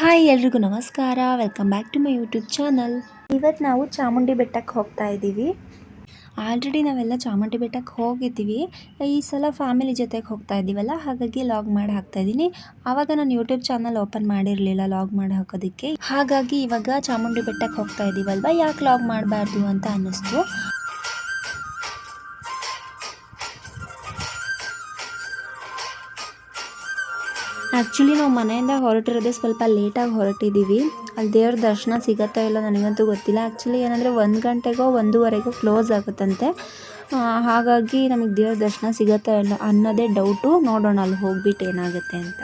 Hi ಎಲ್ರಿಗೂ ನಮಸ್ಕಾರ. Welcome back to my YouTube channel ಇವತ್ತು ನಾವು ಚಾಮುಂಡಿ ಬೆಟ್ಟಕ್ಕೆ ಹೋಗ್ತಾ ಇದ್ದೀವಿ ಆಲ್ರೆಡಿ ನಾವೆಲ್ಲ ಚಾಮುಂಡಿ ಬೆಟ್ಟಕ್ಕೆ ಹೋಗಿದ್ದೀವಿ. ಈ ಸಲ ಫ್ಯಾಮಿಲಿ ಜೊತೆಗೆ ಹೋಗ್ತಾ ಇದ್ದೀವಲ್ಲ ಹಾಗಾಗಿ ಲಾಗ್ ಮಾಡಿ ಹಾಕ್ತಾ ಇದ್ದೀನಿ ಆವಾಗ ನಾನು ಯೂಟ್ಯೂಬ್ ಚಾನಲ್ ಓಪನ್ ಮಾಡಿರಲಿಲ್ಲ ಲಾಗ್ ಮಾಡಿ ಹಾಕೋದಕ್ಕೆ. ಹಾಗಾಗಿ ಇವಾಗ ಚಾಮುಂಡಿ ಬೆಟ್ಟಕ್ಕೆ ಹೋಗ್ತಾ ಇದ್ದೀವಲ್ವ ಯಾಕೆ ಲಾಗ್ ಮಾಡಬಾರ್ದು ಅಂತ ಅನ್ನಿಸ್ತು. ಆ್ಯಕ್ಚುಲಿ ನಾವು ಮನೆಯಿಂದ ಹೊರಟಿರೋದೇ ಸ್ವಲ್ಪ ಲೇಟಾಗಿ ಹೊರಟಿದ್ದೀವಿ ಅಲ್ಲಿ ದೇವ್ರ ದರ್ಶನ ಸಿಗತ್ತೋ ಇಲ್ಲ ನನಗಂತೂ ಗೊತ್ತಿಲ್ಲ. ಆ್ಯಕ್ಚುಲಿ ಏನಂದರೆ ಒಂದು ಗಂಟೆಗೋ ಒಂದೂವರೆಗೋ ಕ್ಲೋಸ್ ಆಗುತ್ತಂತೆ. ಹಾಗಾಗಿ ನಮಗೆ ದೇವ್ರ ದರ್ಶನ ಸಿಗತ್ತೋ ಇಲ್ಲ ಅನ್ನೋದೇ ಡೌಟು ನೋಡೋಣ ಅಲ್ಲಿ ಹೋಗ್ಬಿಟ್ಟು ಏನಾಗುತ್ತೆ ಅಂತ.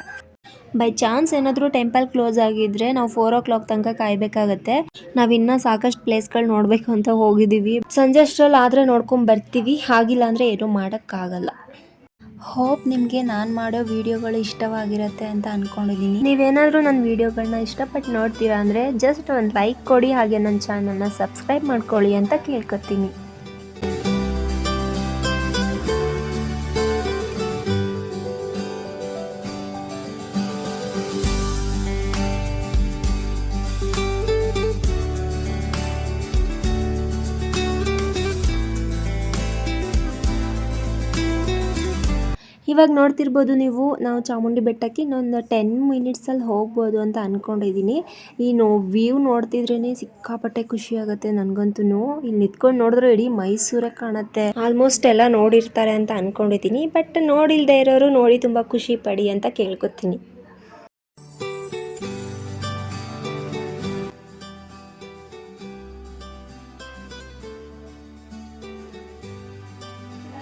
ಬೈ ಚಾನ್ಸ್ ಏನಾದರೂ ಟೆಂಪಲ್ ಕ್ಲೋಸ್ ಆಗಿದ್ರೆ ನಾವು ಫೋರ್ ಓ ಕ್ಲಾಕ್ ತನಕ ಕಾಯಬೇಕಾಗತ್ತೆ. ನಾವು ಇನ್ನೂ ಸಾಕಷ್ಟು ಪ್ಲೇಸ್ಗಳು ನೋಡಬೇಕು ಅಂತ ಹೋಗಿದ್ದೀವಿ ಸಂಜೆ ಅಷ್ಟರಲ್ಲಿ ಆದರೆ ನೋಡ್ಕೊಂಡು ಬರ್ತೀವಿ. ಹಾಗಿಲ್ಲ ಅಂದರೆ ಏನೂ ಮಾಡೋಕ್ಕಾಗಲ್ಲ. ಹೋಪ್ ನಿಮಗೆ ನಾನು ಮಾಡೋ ವಿಡಿಯೋಗಳು ಇಷ್ಟವಾಗಿರುತ್ತೆ ಅಂತ ಅಂದ್ಕೊಂಡಿದ್ದೀನಿ ನೀವೇನಾದರೂ ನನ್ನ ವಿಡಿಯೋಗಳನ್ನ ಇಷ್ಟಪಟ್ಟು ನೋಡ್ತೀರಾ ಅಂದರೆ ಜಸ್ಟ್ ಒಂದು ಲೈಕ್ ಕೊಡಿ ಹಾಗೆ ನನ್ನ ಚಾನಲ್ನ ಸಬ್ಸ್ಕ್ರೈಬ್ ಮಾಡ್ಕೊಳ್ಳಿ ಅಂತ ಕೇಳ್ಕೊತೀನಿ ಇವಾಗ ನೋಡ್ತಿರ್ಬೋದು ನೀವು, ನಾವು ಚಾಮುಂಡಿ ಬೆಟ್ಟಕ್ಕೆ ಇನ್ನೊಂದು ಟೆನ್ ಮಿನಿಟ್ಸಲ್ಲಿ ಹೋಗ್ಬೋದು ಅಂತ ಅಂದ್ಕೊಂಡಿದ್ದೀನಿ ಈ ನೋ ವ್ಯೂ ನೋಡ್ತಿದ್ರೇ ಸಿಕ್ಕಾಪಟ್ಟೆ ಖುಷಿ ಆಗುತ್ತೆ ನನಗಂತೂ ಇಲ್ಲಿ ನಿಂತ್ಕೊಂಡು ನೋಡಿದ್ರೆ ಇಡೀ ಮೈಸೂರೇ ಕಾಣುತ್ತೆ. ಆಲ್ಮೋಸ್ಟ್ ಎಲ್ಲ ನೋಡಿರ್ತಾರೆ ಅಂತ ಅಂದ್ಕೊಂಡಿದ್ದೀನಿ ಬಟ್ ನೋಡಿಲ್ದೇ ಇರೋರು ನೋಡಿ ತುಂಬ ಖುಷಿ ಪಡಿ ಅಂತ ಕೇಳ್ಕೊತೀನಿ.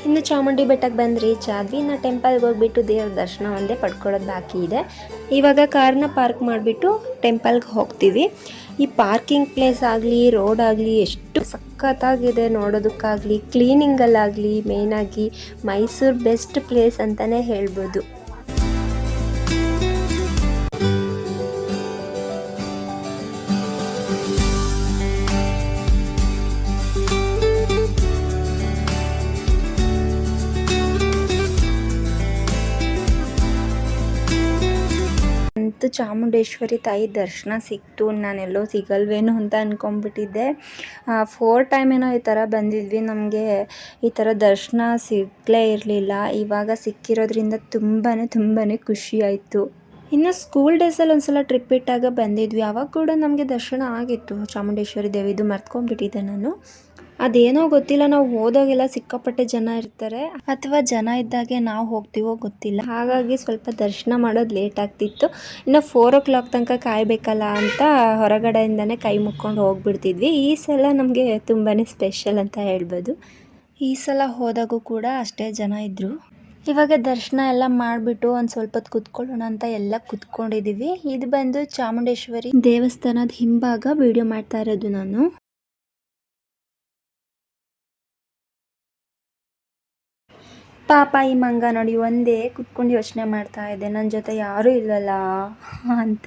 ಇನ್ನು ಚಾಮುಂಡಿ ಬೆಟ್ಟಕ್ಕೆ ಬಂದು ರೀಚ್ ಆದ್ವಿ ಇನ್ನು ಟೆಂಪಲ್ಗೆ ಹೋಗ್ಬಿಟ್ಟು ದೇವ್ರ ದರ್ಶನ ಒಂದೇ ಪಡ್ಕೊಳ್ಳೋದು ಬಾಕಿ ಇದೆ. ಇವಾಗ ಕಾರ್ನ ಪಾರ್ಕ್ ಮಾಡಿಬಿಟ್ಟು ಟೆಂಪಲ್ಗೆ ಹೋಗ್ತೀವಿ. ಈ ಪಾರ್ಕಿಂಗ್ ಪ್ಲೇಸ್ ಆಗಲಿ ರೋಡ್ ಆಗಲಿ ಎಷ್ಟು ಸಖತ್ತಾಗಿದೆ ನೋಡೋದಕ್ಕಾಗಲಿ ಕ್ಲೀನಿಂಗಲ್ಲಾಗಲಿ ಮೇಯ್ನಾಗಿ ಮೈಸೂರು ಬೆಸ್ಟ್ ಪ್ಲೇಸ್ ಅಂತಲೇ ಹೇಳ್ಬೋದು. ಚಾಮುಂಡೇಶ್ವರಿ ತಾಯಿ ದರ್ಶನ ಸಿಕ್ತು, ನಾನೆಲ್ಲೋ ಸಿಗಲ್ವೇನೋ ಅಂತ ಅಂದ್ಕೊಂಬಿಟ್ಟಿದ್ದೆ ಫೋರ್ ಟೈಮ್ ಏನೋ ಈ ಥರ ಬಂದಿದ್ವಿ. ನಮಗೆ ಈ ಥರ ದರ್ಶನ ಸಿಗಲೇ ಇರಲಿಲ್ಲ. ಇವಾಗ ಸಿಕ್ಕಿರೋದ್ರಿಂದ ತುಂಬಾ ತುಂಬಾ ಖುಷಿಯಾಯಿತು ಇನ್ನು ಸ್ಕೂಲ್ ಡೇಸಲ್ಲಿ ಒಂದ್ಸಲ ಟ್ರಿಪ್ ಇಟ್ಟಾಗ ಬಂದಿದ್ವಿ. ಆವಾಗ ಕೂಡ ನಮಗೆ ದರ್ಶನ ಆಗಿತ್ತು. ಚಾಮುಂಡೇಶ್ವರಿ ದೇವಿದು ಮರ್ತ್ಕೊಂಡ್ಬಿಟ್ಟಿದ್ದೆ ನಾನು. ಅದೇನೋ ಗೊತ್ತಿಲ್ಲ, ನಾವು ಹೋದಾಗೆಲ್ಲ ಸಿಕ್ಕಾಪಟ್ಟೆ ಜನ ಇರ್ತಾರೆ. ಅಥವಾ ಜನ ಇದ್ದಾಗೆ ನಾವು ಹೋಗ್ತೀವೋ ಗೊತ್ತಿಲ್ಲ. ಹಾಗಾಗಿ ಸ್ವಲ್ಪ ದರ್ಶನ ಮಾಡೋದು ಲೇಟ್ ಆಗ್ತಿತ್ತು. ಇನ್ನು ಫೋರ್ ಓ ಕ್ಲಾಕ್ ತನಕ ಕಾಯಬೇಕಲ್ಲ ಅಂತ ಹೊರಗಡೆಯಿಂದನೇ ಕೈ ಮುಕ್ಕೊಂಡು ಹೋಗ್ಬಿಡ್ತಿದ್ವಿ. ಈ ಸಲ ನಮಗೆ ತುಂಬಾ ಸ್ಪೆಷಲ್ ಅಂತ ಹೇಳ್ಬೋದು. ಈ ಸಲ ಹೋದಾಗೂ ಕೂಡ ಅಷ್ಟೇ ಜನ ಇದ್ದರು ಇವಾಗ ದರ್ಶನ ಎಲ್ಲ ಮಾಡಿಬಿಟ್ಟು ಒಂದು ಸ್ವಲ್ಪ ಹೊತ್ತು ಕುತ್ಕೊಳ್ಳೋಣ ಅಂತ ಎಲ್ಲ ಕುತ್ಕೊಂಡಿದ್ದೀವಿ ಇದು ಬಂದು ಚಾಮುಂಡೇಶ್ವರಿ ದೇವಸ್ಥಾನದ ಹಿಂಭಾಗ ವಿಡಿಯೋ ಮಾಡ್ತಾ ಇರೋದು ನಾನು. ಪಾಪ ಈ ಮಂಗ ನೋಡಿ ಒಂದೇ ಕುತ್ಕೊಂಡು ಯೋಚನೆ ಮಾಡ್ತಾ ಇದೆ ನನ್ನ ಜೊತೆ ಯಾರೂ ಇಲ್ಲಲ್ಲ ಅಂತ.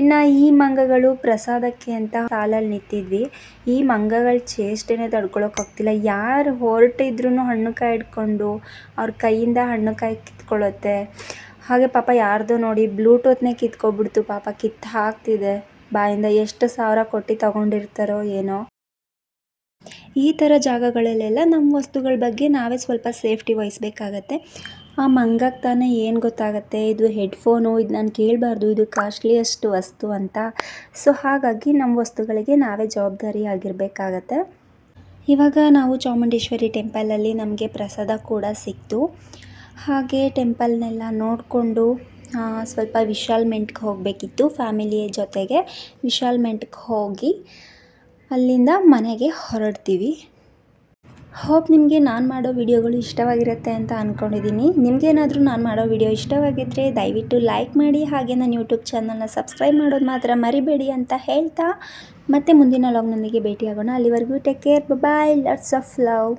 ಇನ್ನು ಈ ಮಂಗಗಳು ಪ್ರಸಾದಕ್ಕೆ ಅಂತ ಸಾಲಲ್ಲಿ ನಿಂತಿದ್ವಿ. ಈ ಮಂಗಗಳ ಚೇಷ್ಟೆನೇ ತಡ್ಕೊಳೋಕ್ಕಾಗ್ತಿಲ್ಲ ಯಾರು ಹೊರಟಿದ್ರು ಹಣ್ಣು ಕಾಯಿ ಹಿಡ್ಕೊಂಡು ಅವ್ರ ಕೈಯಿಂದ ಹಣ್ಣು ಕಾಯಿ ಕಿತ್ಕೊಳ್ಳುತ್ತೆ ಹಾಗೆ ಪಾಪ ಯಾರ್ದೋ ನೋಡಿ ಬ್ಲೂಟೂತ್ನೇ ಕಿತ್ಕೊಬಿಡ್ತು. ಪಾಪ ಕಿತ್ತು ಹಾಕ್ತಿದೆ. ಬಾಯಿಂದ ಎಷ್ಟು ಸಾವಿರ ಕೊಟ್ಟು ತಗೊಂಡಿರ್ತಾರೋ ಏನೋ. ಈ ಥರ ಜಾಗಗಳಲ್ಲೆಲ್ಲ ನಮ್ಮ ವಸ್ತುಗಳ ಬಗ್ಗೆ ನಾವೇ ಸ್ವಲ್ಪ ಸೇಫ್ಟಿ ವಹಿಸ್ಬೇಕಾಗತ್ತೆ. ಆ ಮಂಗಕ್ಕೆ ತಾನೇ ಏನು ಗೊತ್ತಾಗುತ್ತೆ? ಇದು ಹೆಡ್ಫೋನು? ಇದು ನಾನು ಕೇಳಬಾರ್ದು. ಇದು ಕಾಸ್ಟ್ಲಿಯಷ್ಟು ವಸ್ತು ಅಂತ. ಸೊ ಹಾಗಾಗಿ ನಮ್ಮ ವಸ್ತುಗಳಿಗೆ ನಾವೇ ಜವಾಬ್ದಾರಿ ಆಗಿರಬೇಕಾಗತ್ತೆ. ಇವಾಗ ನಾವು ಚಾಮುಂಡೇಶ್ವರಿ ಟೆಂಪಲಲ್ಲಿ ನಮಗೆ ಪ್ರಸಾದ ಕೂಡ ಸಿಕ್ತು. ಹಾಗೆ ಟೆಂಪಲ್ನೆಲ್ಲ ನೋಡಿಕೊಂಡು ಸ್ವಲ್ಪ ವಿಶಾಲ್ ಮೆಂಟ್ಗೆ ಹೋಗಬೇಕಿತ್ತು ಫ್ಯಾಮಿಲಿಯ ಜೊತೆಗೆ. ವಿಶಾಲ್ ವಿಶಾಲ್ಮೆಂಟ್ಗೆ ಹೋಗಿ ಅಲ್ಲಿಂದ ಮನೆಗೆ ಹೊರಡ್ತೀವಿ. ಹೋಪ್ ನಿಮಗೆ ನಾನು ಮಾಡೋ ವಿಡಿಯೋಗಳು ಇಷ್ಟವಾಗಿರುತ್ತೆ ಅಂತ ಅಂದ್ಕೊಂಡಿದ್ದೀನಿ ನಿಮಗೇನಾದರೂ ನಾನು ಮಾಡೋ ವಿಡಿಯೋ ಇಷ್ಟವಾಗಿದ್ದರೆ ದಯವಿಟ್ಟು ಲೈಕ್ ಮಾಡಿ, ಹಾಗೆ ನನ್ನ ಯೂಟ್ಯೂಬ್ ಚಾನಲ್ನ ಸಬ್ಸ್ಕ್ರೈಬ್ ಮಾಡೋದು ಮಾತ್ರ ಮರಿಬೇಡಿ ಅಂತ ಹೇಳ್ತಾ ಮತ್ತೆ ಮುಂದಿನ ಲಾಗ್ನೊಂದಿಗೆ ಭೇಟಿಯಾಗೋಣ. ಅಲ್ಲಿವರೆಗೂ take care bye lots of love